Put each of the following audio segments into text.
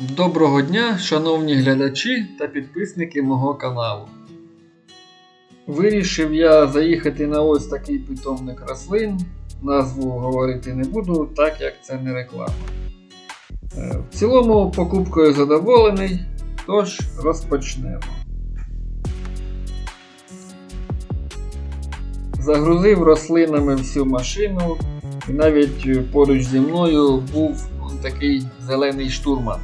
Доброго дня, шановні глядачі та підписники мого каналу. Вирішив я заїхати на ось такий питомник рослин. Назву говорити не буду, так як це не реклама. Е, В цілому покупкою задоволений, тож розпочнемо. Загрузив рослинами всю машину, і навіть е, поруч зі мною був такий зелений штурман.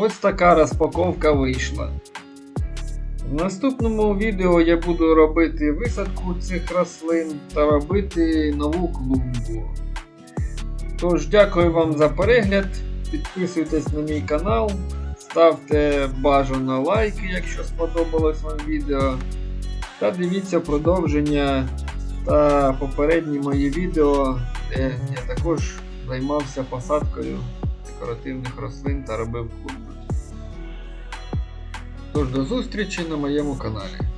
Ось така розпаковка вийшла. В наступному відео я буду робити висадку цих рослин та робити нову клумбу. Тож, дякую вам за перегляд. Підписуйтесь на мій канал, ставте бажано лайки, якщо сподобалось вам відео. Та дивіться продовження та попередні мої відео, де я також займався посадкою декоративних рослин та робив клумби. Тож до зустрічі на моєму каналі.